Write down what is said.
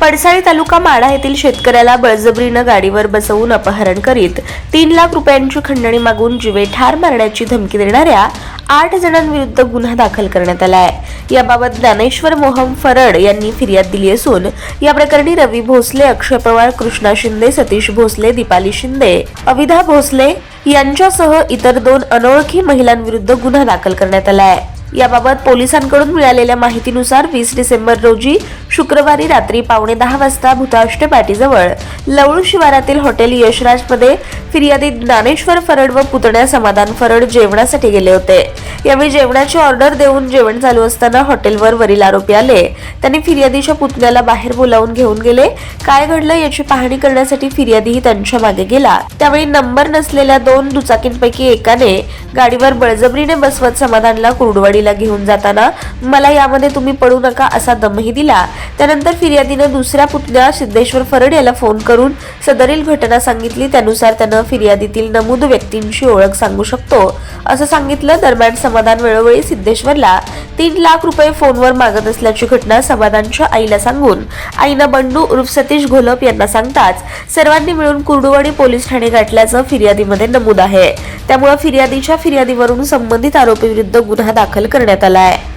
पडसाळी तालुका माढा येथील शेतकऱ्याला बळजबरीनं गाडीवर बसवून अपहरण करीत तीन लाख रुपयांची खंडणी मागून जीवे ठार मारण्याची धमकी देणाऱ्या आठ जणांविरुद्ध गुन्हा दाखल करण्यात आला आहे. याबाबत ज्ञानेश्वर मोहम फरड यांनी फिर्याद दिली असून या प्रकरणी रवी भोसले अक्षय पवार कृष्णा शिंदे सतीश भोसले दीपाली शिंदे अविधा भोसले यांच्यासह इतर दोन अनोळखी महिलांविरुद्ध गुन्हा दाखल करण्यात आला आहे. याबाबत पोलिसांकडून मिळालेल्या माहितीनुसार वीस डिसेंबर रोजी शुक्रवारी रात्री पावणे दहा वाजता भूताष्टे पाटीजवळ लवळू शिवारातील हॉटेल यशराजमध्ये फिर्यादी ज्ञानेश्वर फरड व पुतण्या समाधान फरड जेवणासाठी गेले होते. यावेळी जेवणाची ऑर्डर देऊन जेवण चालू असताना हॉटेलवर वरील आरोपी आले. त्यांनी फिर्यादीच्या पुतण्याला बाहेर बोलावून घेऊन गेले. काय घडलं याची पाहणी करण्यासाठी फिर्यादीही त्यांच्या मागे गेला. त्यावेळी नंबर नसलेल्या दोन दुचाकींपैकी एकाने गाडीवर बळजबरीने बसवत समाधानला कुर्डवाडीला घेऊन जाताना मला यामध्ये तुम्ही पडू नका असा दमही दिला. त्यानंतर फिर्यादीनं दुसऱ्या पुतण्या सिद्धेश्वर फरड याला फोन करून सदरील घटना सांगितली. त्यानुसार त्यानं फिर्यादीतील नमूद व्यक्तींची ओळख सांगू शकतो. असं सांगितलं दरम्यान समाधान वेळोवेळी सिद्धेश्वरला तीन लाख रुपये फोनवर मागत असल्याची घटना समाधानच्या आईला सांगून आईनं बंडू उर्फ सतीश घोलप यांना सांगताच सर्वांनी मिळून कुर्डुवाडी पोलीस ठाणे गाठल्याचं फिर्यादीमध्ये नमूद आहे. त्यामुळे फिर्यादीच्या फिर्यादीवरून संबंधित आरोपीविरुद्ध गुन्हा दाखल करण्यात आला आहे